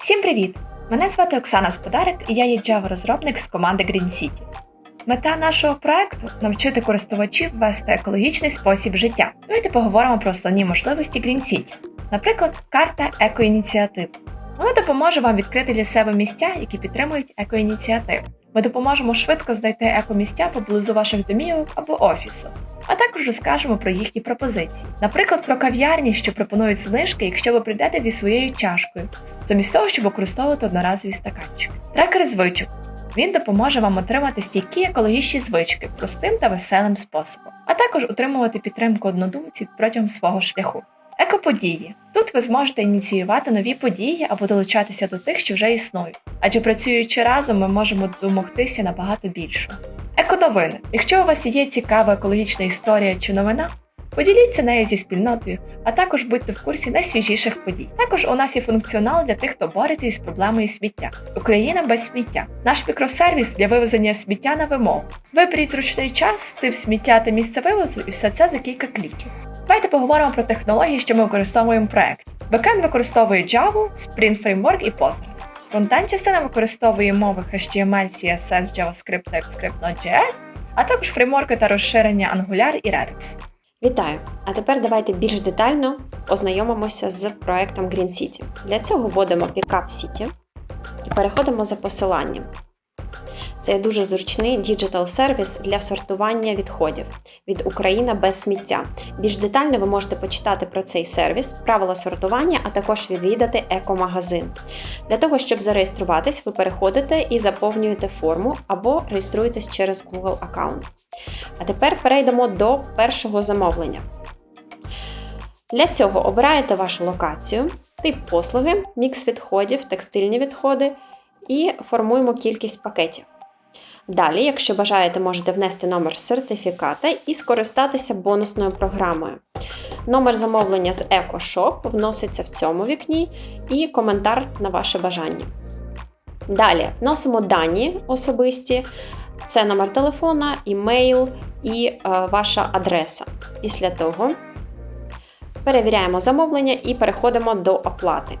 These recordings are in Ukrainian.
Всім привіт! Мене звати Оксана Сподарик і я є Java-розробник з команди Green City. Мета нашого проекту навчити користувачів вести екологічний спосіб життя. Давайте поговоримо про основні можливості Green City. Наприклад, карта екоініціатив. Вона допоможе вам відкрити для себе місця, які підтримують екоініціативи. Ми допоможемо швидко знайти екомісця поблизу ваших домівок або офісу, а також розкажемо про їхні пропозиції. Наприклад, про кав'ярні, що пропонують знижки, якщо ви прийдете зі своєю чашкою, замість того, щоб використовувати одноразові стаканчики. Трекер звичок. Він допоможе вам отримати стійкі екологічні звички простим та веселим способом, а також отримувати підтримку однодумців протягом свого шляху. Екоподії. Тут ви зможете ініціювати нові події або долучатися до тих, що вже існують. Адже працюючи разом, ми можемо домогтися набагато більшого. Еконовини. Якщо у вас є цікава екологічна історія чи новина, поділіться нею зі спільнотою, а також будьте в курсі найсвіжіших подій. Також у нас є функціонал для тих, хто бореться із проблемою сміття. Україна без сміття. Наш мікросервіс для вивезення сміття на вимогу. Виберіть зручний час, тип сміття та місце вивозу, і все це за кілька кліків. Давайте поговоримо про технології, що ми використовуємо в проєкті. Бекенд використовує Java, Spring Framework і Postgres. Фронтенд частина використовує мови HTML, CSS, JavaScript, TypeScript, Node.js, а також фреймворки та розширення Angular і Redux. Вітаю! А тепер давайте більш детально ознайомимося з проектом Green City. Для цього вводимо Pickup City і переходимо за посиланням. Це є дуже зручний діджитал сервіс для сортування відходів від Україна без сміття. Більш детально ви можете почитати про цей сервіс, правила сортування, а також відвідати екомагазин. Для того, щоб зареєструватись, ви переходите і заповнюєте форму або реєструєтесь через Google аккаунт. А тепер перейдемо до першого замовлення. Для цього обираєте вашу локацію, тип послуги, мікс відходів, текстильні відходи і формуємо кількість пакетів. Далі, якщо бажаєте, можете внести номер сертифіката і скористатися бонусною програмою. Номер замовлення з EcoShop вноситься в цьому вікні і коментар на ваше бажання. Далі вносимо дані особисті, це номер телефона, імейл і е, ваша адреса. Після того перевіряємо замовлення і переходимо до оплати.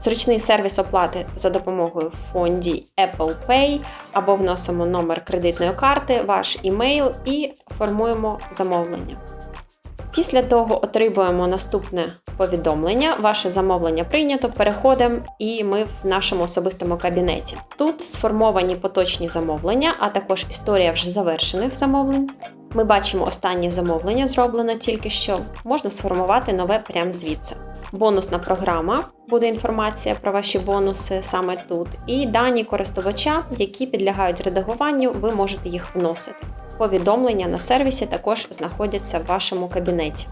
Зручний сервіс оплати за допомогою фонді Apple Pay або вносимо номер кредитної карти, ваш імейл і формуємо замовлення. Після того отримуємо наступне повідомлення. Ваше замовлення прийнято. Переходимо і ми в нашому особистому кабінеті. Тут сформовані поточні замовлення, а також історія вже завершених замовлень. Ми бачимо останнє замовлення, зроблене тільки що. Можна сформувати нове прямо звідси. Бонусна програма буде інформація про ваші бонуси саме тут, і дані користувача, які підлягають редагуванню, ви можете їх вносити. Повідомлення на сервісі також знаходяться в вашому кабінеті.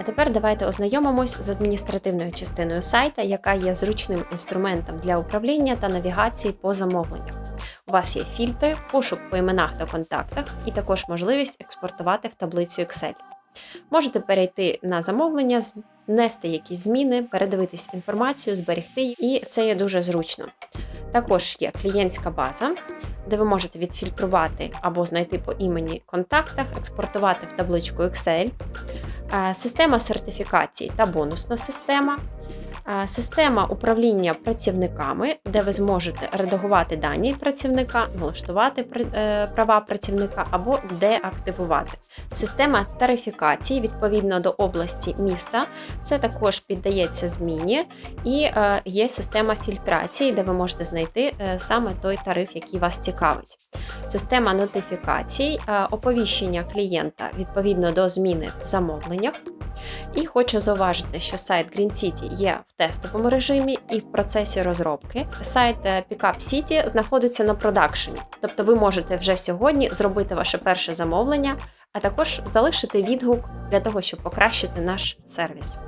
А тепер давайте ознайомимось з адміністративною частиною сайта, яка є зручним інструментом для управління та навігації по замовленням. У вас є фільтри, пошук по іменах та контактах, і також можливість експортувати в таблицю Excel. Можете перейти на замовлення, внести якісь зміни, передивитись інформацію, зберегти, і це є дуже зручно. Також є клієнтська база, де ви можете відфільтрувати або знайти по імені контактах, експортувати в табличку Excel, е, система сертифікацій та бонусна система, система управління працівниками, де ви зможете редагувати дані працівника, налаштувати е, права працівника або деактивувати. Система тарифікації відповідно до області міста. Це також піддається зміні, і є система фільтрації, де ви можете знайти саме той тариф, який вас цікавить. Система нотифікацій, оповіщення клієнта відповідно до зміни в замовленнях. І хочу зауважити, що сайт Green City є в тестовому режимі і в процесі розробки. Сайт е, Pickup City знаходиться на продакшені, тобто ви можете вже сьогодні зробити ваше перше замовлення, а також залишити відгук для того, щоб покращити наш сервіс.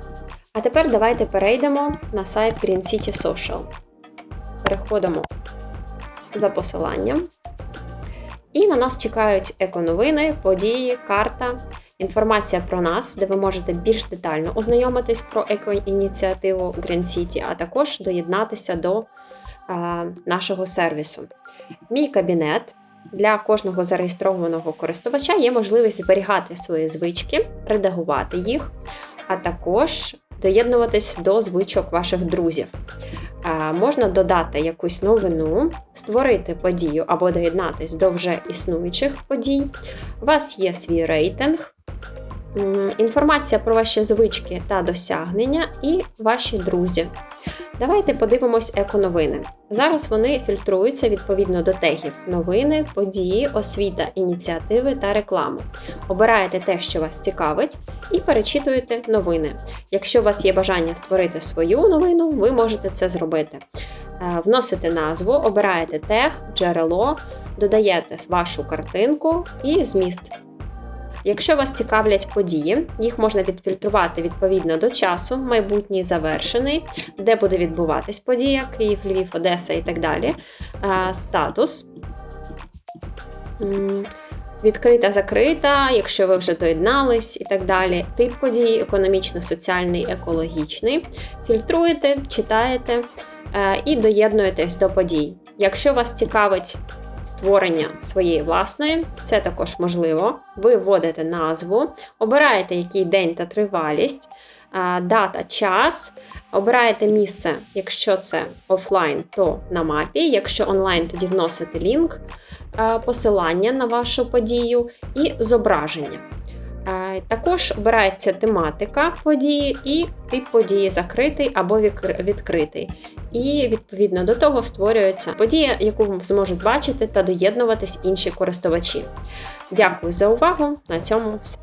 А тепер давайте перейдемо на сайт Green City Social. Переходимо за посиланням. І на нас чекають еконовини, події, карта, інформація про нас, де ви можете більш детально ознайомитись про екоініціативу Green City, а також доєднатися до е, нашого сервісу. Мій кабінет. Для кожного зареєстрованого користувача є можливість зберігати свої звички, редагувати їх, а також доєднуватись до звичок ваших друзів. Можна додати якусь новину, створити подію або доєднатись до вже існуючих подій. У вас є свій рейтинг, інформація про ваші звички та досягнення і ваші друзі. Давайте подивимось еконовини. Зараз вони фільтруються відповідно до тегів новини, події, освіта, ініціативи та рекламу. Обираєте те, що вас цікавить, і перечитуєте новини. Якщо у вас є бажання створити свою новину, ви можете це зробити. Е, Вносите назву, обираєте тег, джерело, додаєте вашу картинку і зміст. Якщо вас цікавлять події, їх можна відфільтрувати відповідно до часу, майбутній завершений, де буде відбуватись подія, Київ, Львів, Одеса і так далі. Е, Статус. Відкрита, закрита, якщо ви вже доєднались і так далі. Тип події економічно-соціальний, екологічний. Фільтруєте, читаєте е, і доєднуєтесь до подій. Якщо вас цікавить створення своєї власної, це також можливо. Ви вводите назву, обираєте який день та тривалість, дата, час, обираєте місце, якщо це офлайн, то на мапі, якщо онлайн, тоді вносите лінк, посилання на вашу подію і зображення. Також обирається тематика події і тип події закритий або відкритий. І відповідно до того створюється подія, яку зможуть бачити та доєднуватись інші користувачі. Дякую за увагу. На цьому все.